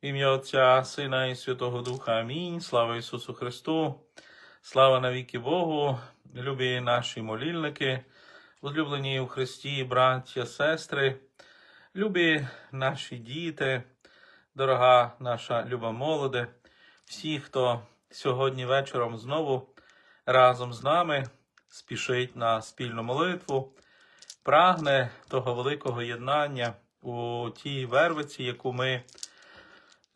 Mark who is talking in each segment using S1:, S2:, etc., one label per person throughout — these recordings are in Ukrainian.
S1: Ім'я Отця, Сина і Святого Духа. Амінь. Слава Ісусу Христу. Слава навіки Богу, любі наші молільники, возлюблені у Христі, браття, сестри, любі наші діти, дорога наша люба молоде, всі, хто сьогодні вечором знову разом з нами спішить на спільну молитву, прагне того великого єднання у тій вервиці, яку ми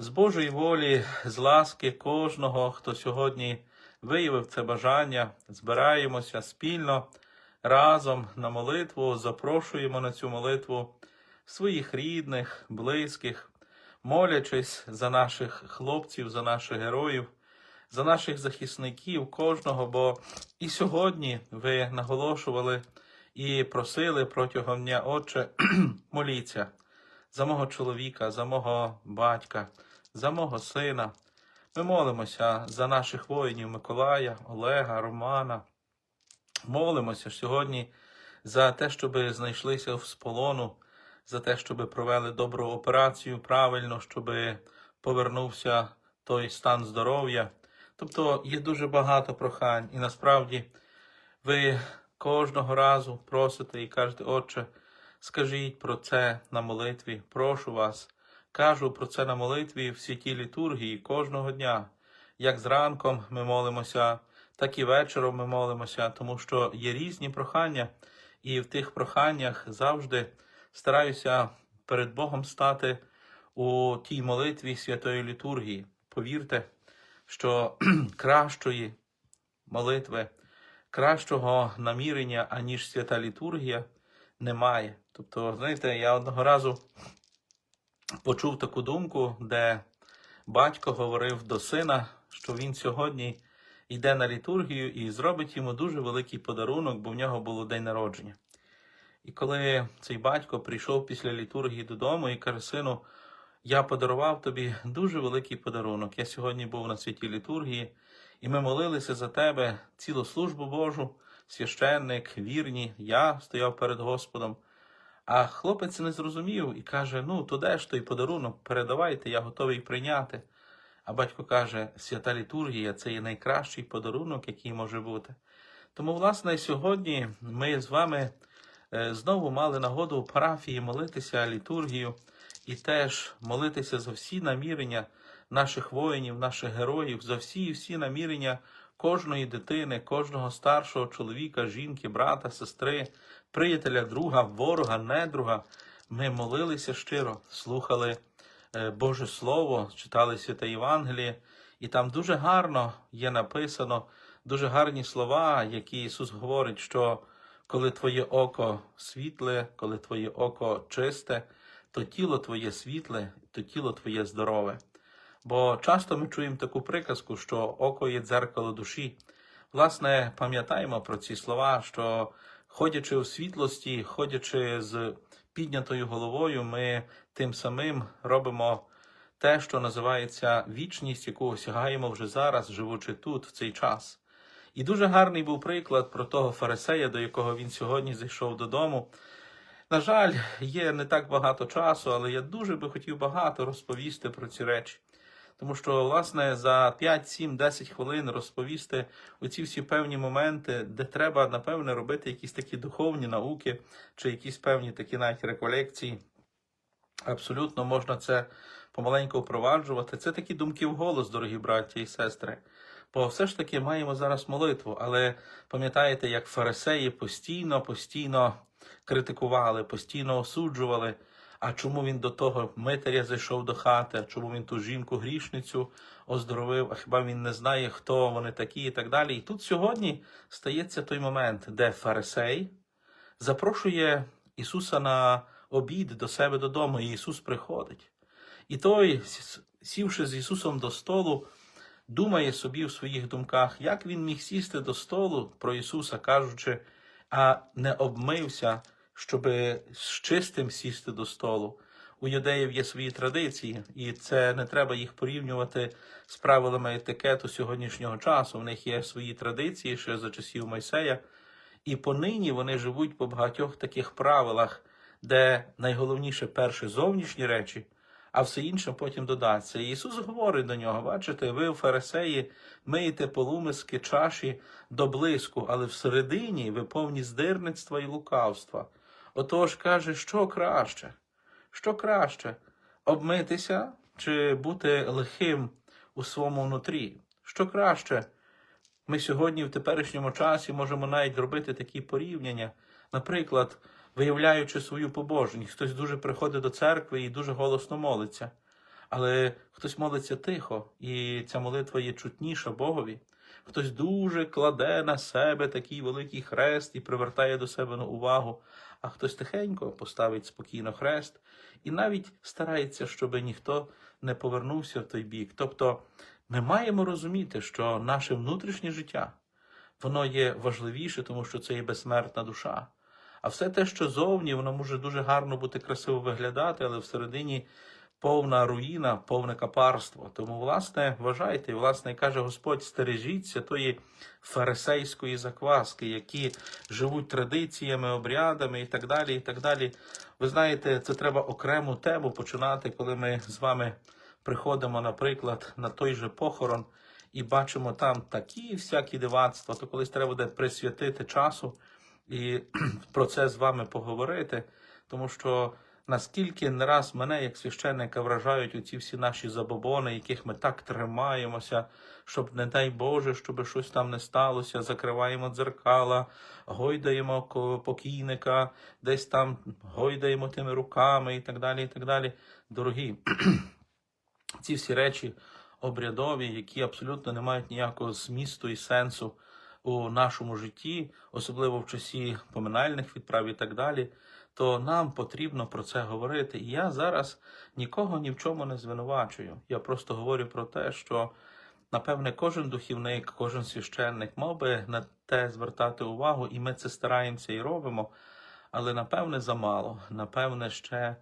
S1: з Божої волі, з ласки кожного, хто сьогодні виявив це бажання, збираємося спільно разом на молитву, запрошуємо на цю молитву своїх рідних, близьких, молячись за наших хлопців, за наших героїв, за наших захисників, кожного, бо і сьогодні ви наголошували і просили протягом дня, Отче, моліться за мого чоловіка, за мого батька, за мого сина. Ми молимося за наших воїнів Миколая, Олега, Романа. Молимося сьогодні за те, щоб знайшлися з полону, за те, щоб провели добру операцію правильно, щоб повернувся той стан здоров'я. Тобто є дуже багато прохань, і насправді ви кожного разу просите і кажете, Отче, скажіть про це на молитві, прошу вас. Кажу про це на молитві в святій літургії кожного дня. Як зранком ми молимося, так і вечором ми молимося, тому що є різні прохання, і в тих проханнях завжди стараюся перед Богом стати у тій молитві святої літургії. Повірте, що кращої молитви, кращого намірення, аніж свята літургія, немає. Тобто, знаєте, я одного разу почув таку думку, де батько говорив до сина, що він сьогодні йде на літургію і зробить йому дуже великий подарунок, бо в нього було день народження. І коли цей батько прийшов після літургії додому і каже, сину, я подарував тобі дуже великий подарунок. Я сьогодні був на святій літургії, і ми молилися за тебе цілу службу Божу, священник, вірні, я стояв перед Господом. А хлопець не зрозумів і каже: Ну, то де ж той подарунок? Передавайте, я готовий прийняти. А батько каже: свята літургія це є найкращий подарунок, який може бути. Тому, власне, сьогодні ми з вами е, знову мали нагоду у парафії молитися літургію і теж молитися за всі намірення наших воїнів, наших героїв, за всі і всі намірення кожної дитини, кожного старшого чоловіка, жінки, брата, сестри, приятеля, друга, ворога, недруга. Ми молилися щиро, слухали е, Боже Слово, читали Святе Євангеліє, і там дуже гарно є написано, дуже гарні слова, які Ісус говорить, що коли твоє око світле, коли твоє око чисте, то тіло твоє світле, то тіло твоє здорове. Бо часто ми чуємо таку приказку, що око є дзеркало душі. Власне, пам'ятаємо про ці слова, що ходячи у світлості, ходячи з піднятою головою, ми тим самим робимо те, що називається вічність, яку осягаємо вже зараз, живучи тут, в цей час. І дуже гарний був приклад про того фарисея, до якого він сьогодні зайшов додому. На жаль, є не так багато часу, але я дуже би хотів багато розповісти про ці речі. Тому що, власне, за 5, 7, 10 хвилин розповісти оці всі певні моменти, де треба, напевне, робити якісь такі духовні науки, чи якісь певні такі навіть реколекції. Абсолютно можна це помаленьку впроваджувати. Це такі думки в голос, дорогі браті і сестри. Бо все ж таки маємо зараз молитву, але пам'ятаєте, як фарисеї постійно, постійно критикували, постійно осуджували. А чому він до того митаря зайшов до хати? А чому він ту жінку грішницю оздоровив? А хіба він не знає, хто вони такі, і так далі? І тут сьогодні стається той момент, де фарисей запрошує Ісуса на обід до себе додому, і Ісус приходить. І той, сівши з Ісусом до столу, думає собі в своїх думках, як він міг сісти до столу про Ісуса, кажучи, а не обмився щоб з чистим сісти до столу. У юдеїв є свої традиції, і це не треба їх порівнювати з правилами етикету сьогоднішнього часу. В них є свої традиції ще за часів Мойсея, і понині вони живуть по багатьох таких правилах, де найголовніше перше зовнішні речі, а все інше потім додаться. І Ісус говорить до нього: бачите, ви, фарисеї, миєте полумиски чаші до блиску, але всередині ви повні здирництва і лукавства. Отож каже, що краще? Що краще? Обмитися чи бути лихим у своєму нутрі? Що краще? Ми сьогодні в теперішньому часі можемо навіть робити такі порівняння. Наприклад, виявляючи свою побожність, хтось дуже приходить до церкви і дуже голосно молиться, але хтось молиться тихо, і ця молитва є чутніша Богові. Хтось дуже кладе на себе такий великий хрест і привертає до себе на увагу, а хтось тихенько поставить спокійно хрест і навіть старається, щоб ніхто не повернувся в той бік. Тобто ми маємо розуміти, що наше внутрішнє життя воно є важливіше, тому що це є безсмертна душа. А все те, що зовні, воно може дуже гарно бути красиво виглядати, але всередині повна руїна, повне капарство. Тому, власне, вважайте, власне, каже Господь, стережіться тої фарисейської закваски, які живуть традиціями, обрядами і так далі. і так далі. Ви знаєте, це треба окрему тему починати, коли ми з вами приходимо, наприклад, на той же похорон і бачимо там такі всякі дивацтва, то колись треба буде присвятити часу і про це з вами поговорити, тому що наскільки не раз мене, як священника, вражають оці всі наші забобони, яких ми так тримаємося, щоб, не дай Боже, щоб щось там не сталося, закриваємо дзеркала, гойдаємо покійника, десь там гойдаємо тими руками і так далі. і так далі. Дорогі, ці всі речі обрядові, які абсолютно не мають ніякого змісту і сенсу у нашому житті, особливо в часі поминальних відправ і так далі, то нам потрібно про це говорити. І я зараз нікого ні в чому не звинувачую. Я просто говорю про те, що напевне кожен духівник, кожен священник мав би на те звертати увагу, і ми це стараємося і робимо. Але напевне замало. Напевне, ще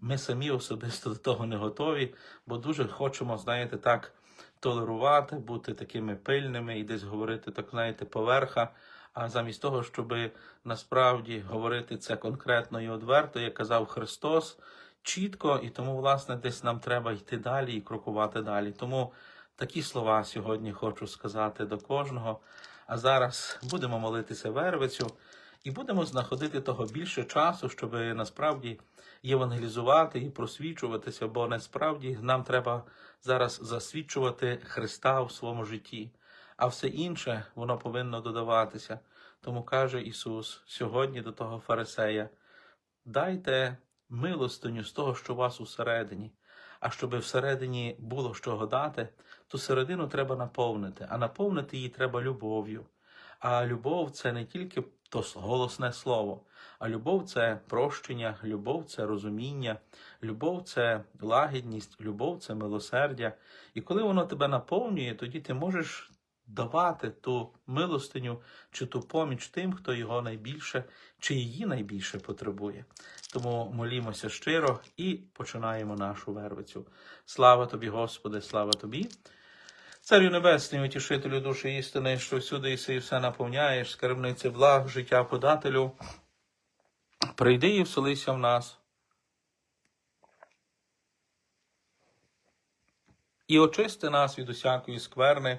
S1: ми самі особисто до того не готові, бо дуже хочемо, знаєте, так толерувати, бути такими пильними і десь говорити, так знаєте, поверха. А замість того, щоб насправді говорити це конкретно і одверто, як казав Христос, чітко, і тому, власне, десь нам треба йти далі і крокувати далі. Тому такі слова сьогодні хочу сказати до кожного. А зараз будемо молитися вервицю і будемо знаходити того більше часу, щоб насправді євангелізувати і просвічуватися, бо насправді нам треба зараз засвідчувати Христа у своєму житті, а все інше воно повинно додаватися. Тому каже Ісус сьогодні до того фарисея: дайте милостиню з того, що у вас усередині. А щоб всередині було що дати, то середину треба наповнити, а наповнити її треба любов'ю. А любов це не тільки то голосне слово, а любов це прощення, любов це розуміння, любов це лагідність, любов це милосердя. І коли воно тебе наповнює, тоді ти можеш давати ту милостиню чи ту поміч тим, хто його найбільше чи її найбільше потребує. Тому молімося щиро і починаємо нашу вервицю. Слава тобі, Господи, слава тобі. Царю Небесний, утішителю душі істини, що всюди іси і все наповняєш, скарбниці благ, життя подателю. Прийди і вселися в нас. І очисти нас від усякої скверни,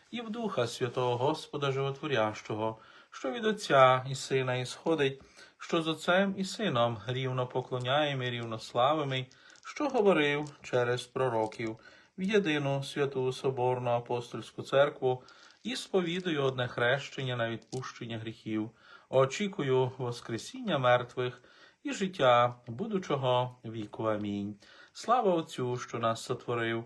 S1: і в Духа Святого Господа Животворящого, що від Отця і Сина ісходить, що з Отцем і Сином рівно поклоняємо і рівно славимо, що говорив через пророків в єдину святу Соборну апостольську церкву, і сповідую одне хрещення на відпущення гріхів, очікую Воскресіння мертвих і життя будучого віку. Амінь. Слава Отцю, що нас сотворив,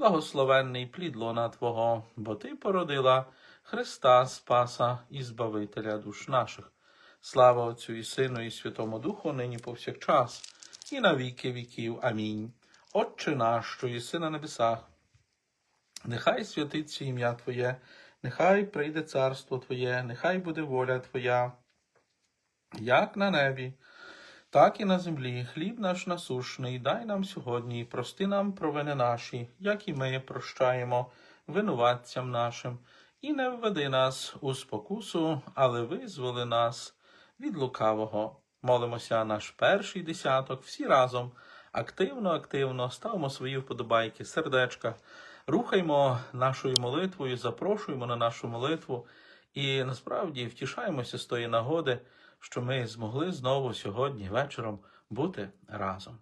S1: благословенний плід лона Твого, бо Ти породила Христа, Спаса і Збавителя душ наших. Слава Отцю і Сину, і Святому Духу, нині повсякчас, і на віки віків. Амінь. Отче наш, що єси на небесах, Нехай святиться ім'я Твоє, нехай прийде царство Твоє, нехай буде воля Твоя, як на небі, так і на землі. Хліб наш насушний, дай нам сьогодні, і прости нам провини наші, як і ми прощаємо винуватцям нашим, і не введи нас у спокусу, але визволи нас від лукавого. Молимося наш перший десяток, всі разом. Активно, активно ставимо свої вподобайки, сердечка, рухаймо нашою молитвою, запрошуємо на нашу молитву і насправді втішаємося з тої нагоди, що ми змогли знову сьогодні вечором бути разом.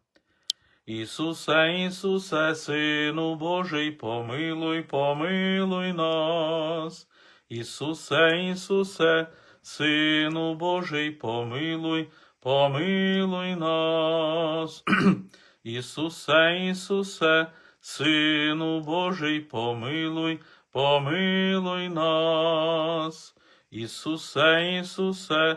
S1: Ісусе, Ісусе, Сину Божий, помилуй, помилуй нас. Ісусе, Ісусе, Сину Божий, помилуй, помилуй нас. Ісусе, Ісусе, Сину Божий, помилуй, помилуй нас. Ісусе, Ісусе,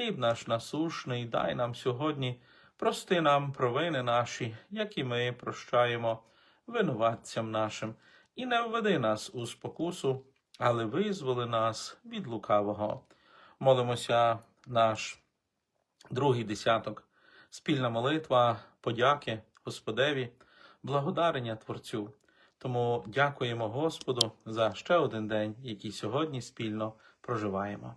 S1: Хліб наш насушний, дай нам сьогодні, прости нам провини наші, як і ми прощаємо винуватцям нашим, і не введи нас у спокусу, але визволи нас від лукавого. Молимося наш другий десяток, спільна молитва, подяки Господеві, благодарення Творцю. Тому дякуємо Господу за ще один день, який сьогодні спільно проживаємо.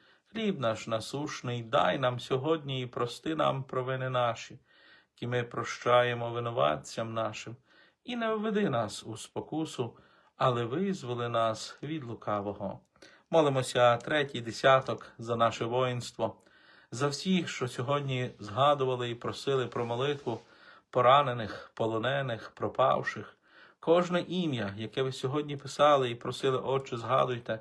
S1: Хліб наш насушний, дай нам сьогодні і прости нам провини наші, які ми прощаємо винуватцям нашим, і не введи нас у спокусу, але визволи нас від лукавого. Молимося третій десяток за наше воїнство, за всіх, що сьогодні згадували і просили про молитву поранених, полонених, пропавших. Кожне ім'я, яке ви сьогодні писали і просили, Отче, згадуйте,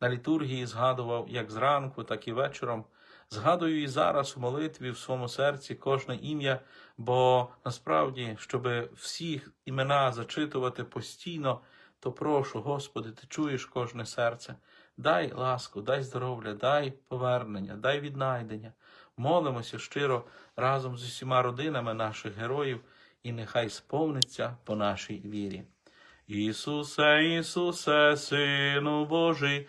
S1: на літургії згадував як зранку, так і вечором. Згадую і зараз у молитві в своєму серці кожне ім'я, бо насправді, щоб всіх імена зачитувати постійно, то прошу, Господи, ти чуєш кожне серце. Дай ласку, дай здоров'я, дай повернення, дай віднайдення. Молимося щиро разом з усіма родинами наших героїв, і нехай сповниться по нашій вірі. Ісусе, Ісусе, Сину Божий,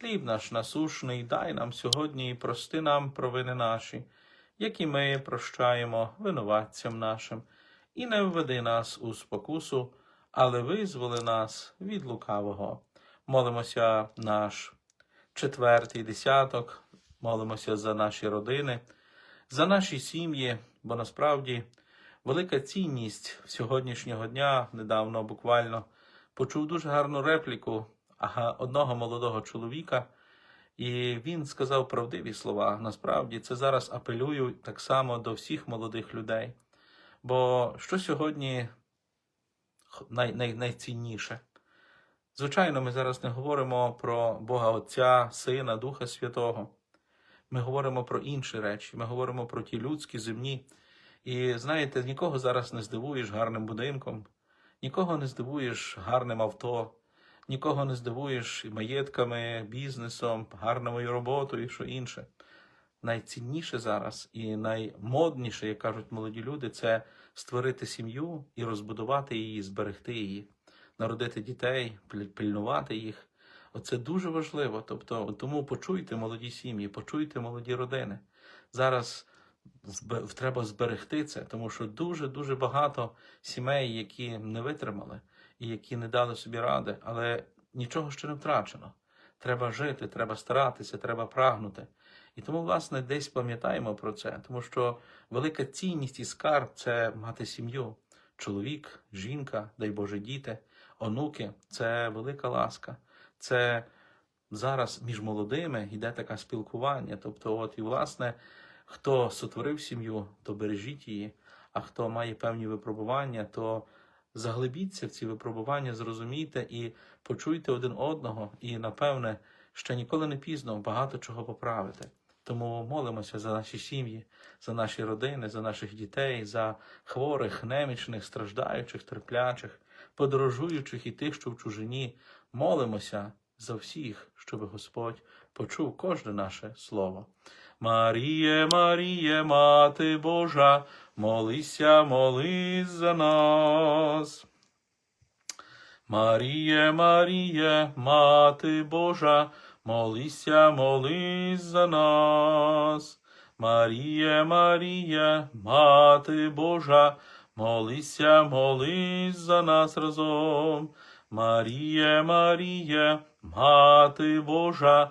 S1: Хліб наш насушний, дай нам сьогодні і прости нам провини наші, які ми прощаємо винуватцям нашим, і не введи нас у спокусу, але визволи нас від лукавого. Молимося наш четвертий десяток, молимося за наші родини, за наші сім'ї, бо насправді велика цінність сьогоднішнього дня, недавно буквально почув дуже гарну репліку одного молодого чоловіка, і він сказав правдиві слова. Насправді це зараз апелюю так само до всіх молодих людей. Бо що сьогодні най, най, найцінніше? Звичайно, ми зараз не говоримо про Бога Отця, Сина, Духа Святого. Ми говоримо про інші речі, ми говоримо про ті людські земні, І знаєте, нікого зараз не здивуєш гарним будинком, нікого не здивуєш гарним авто, нікого не здивуєш маєтками, бізнесом, гарною роботою і що інше. Найцінніше зараз і наймодніше, як кажуть молоді люди, це створити сім'ю і розбудувати її, зберегти її, народити дітей, пильнувати їх. Оце дуже важливо. Тобто, тому почуйте молоді сім'ї, почуйте молоді родини. Зараз треба зберегти це, тому що дуже дуже багато сімей, які не витримали і які не дали собі ради, але нічого ще не втрачено. Треба жити, треба старатися, треба прагнути. І тому, власне, десь пам'ятаємо про це, тому що велика цінність і скарб це мати сім'ю. Чоловік, жінка, дай Боже, діти, онуки це велика ласка. Це зараз між молодими йде таке спілкування. Тобто, от і власне, хто сотворив сім'ю, то бережіть її, а хто має певні випробування, то заглибіться в ці випробування, зрозумійте і почуйте один одного, і напевне ще ніколи не пізно багато чого поправити. Тому молимося за наші сім'ї, за наші родини, за наших дітей, за хворих, немічних, страждаючих, терплячих, подорожуючих і тих, що в чужині. Молимося за всіх, щоб Господь почув кожне наше слово. Маріє, Маріє, Мати Божа, молися, молись за нас. Маріє, Маріє, Мати Божа, молися, молись за нас. Маріє, Маріє, Мати Божа, молися, молись за нас разом. Маріє, Маріє, Мати Божа,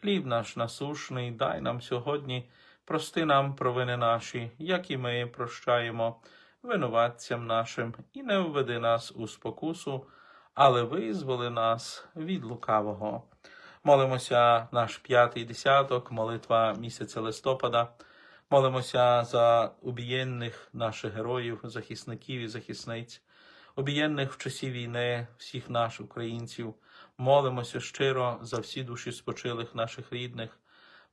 S1: Хліб наш насушний, дай нам сьогодні, прости нам провини наші, як і ми прощаємо винуватцям нашим, і не введи нас у спокусу, але визволи нас від лукавого. Молимося наш п'ятий десяток, молитва місяця листопада. Молимося за убієнних наших героїв, захисників і захисниць, обієнних в часі війни, всіх наших українців. Молимося щиро за всі душі спочилих наших рідних,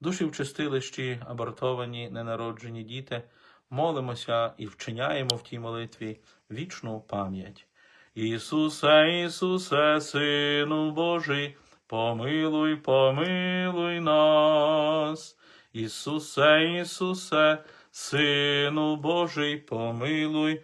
S1: душі в чистилищі, абортовані, ненароджені діти. Молимося і вчиняємо в тій молитві вічну пам'ять. Ісусе, Ісусе, Сину Божий, помилуй, помилуй нас. Ісусе, Ісусе, Сину Божий, помилуй,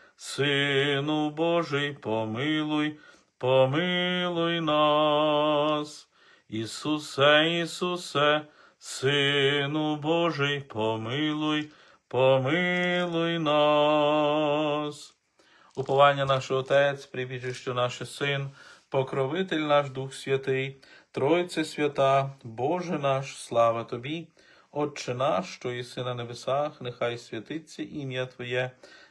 S1: Сину Божий, помилуй, помилуй нас. Ісусе, Ісусе, Сину Божий, помилуй, помилуй нас. Уповання наш Отець, прибіжище наш Син, покровитель наш Дух Святий, Тройце свята, Боже наш, слава Тобі, Отче наш, що єси на небесах, нехай святиться ім'я Твоє,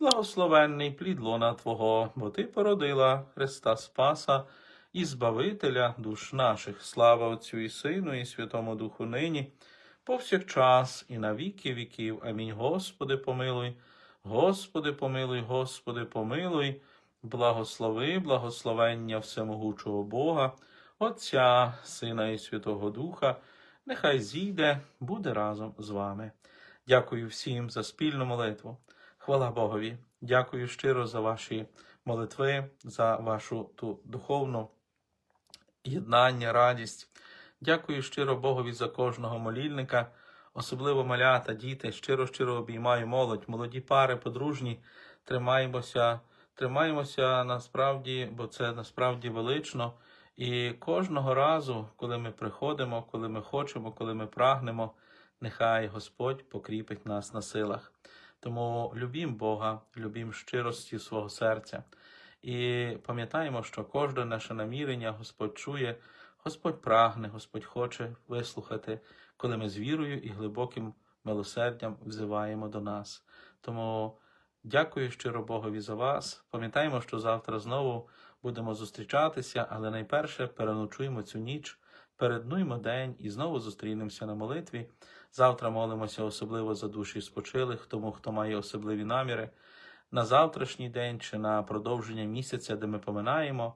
S1: благословенний плід лона Твого, бо Ти породила Христа Спаса і Збавителя душ наших. Слава Отцю і Сину, і Святому Духу нині, повсякчас і на віки віків. Амінь. Господи, помилуй. Господи, помилуй, Господи, помилуй, благослови, благословення всемогучого Бога, Отця, Сина і Святого Духа, нехай зійде, буде разом з вами. Дякую всім за спільну молитву. Хвала Богові. Дякую щиро за ваші молитви, за вашу ту духовну єднання, радість. Дякую щиро Богові за кожного молільника. Особливо малята, діти, щиро-щиро обіймаю молодь, молоді пари, подружні, тримаємося, тримаємося насправді, бо це насправді велично. І кожного разу, коли ми приходимо, коли ми хочемо, коли ми прагнемо, нехай Господь покріпить нас на силах. Тому любім Бога, любім щирості свого серця. І пам'ятаємо, що кожне наше намірення Господь чує, Господь прагне, Господь хоче вислухати, коли ми з вірою і глибоким милосердям взиваємо до нас. Тому дякую щиро Богові за вас. Пам'ятаємо, що завтра знову будемо зустрічатися, але найперше переночуємо цю ніч, переднуймо день і знову зустрінемося на молитві. Завтра молимося особливо за душі спочилих, тому хто має особливі наміри на завтрашній день чи на продовження місяця, де ми поминаємо,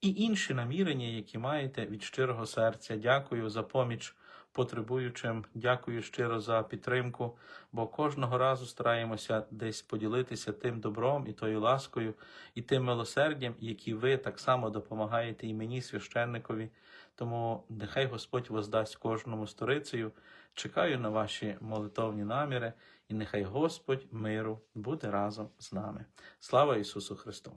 S1: і інші намірення, які маєте від щирого серця. Дякую за поміч потребуючим. Дякую щиро за підтримку, бо кожного разу стараємося десь поділитися тим добром і тою ласкою, і тим милосердям, які ви так само допомагаєте і мені, священникові. Тому нехай Господь воздасть кожному сторицею. Чекаю на ваші молитовні наміри, і нехай Господь миру буде разом з нами. Слава Ісусу Христу!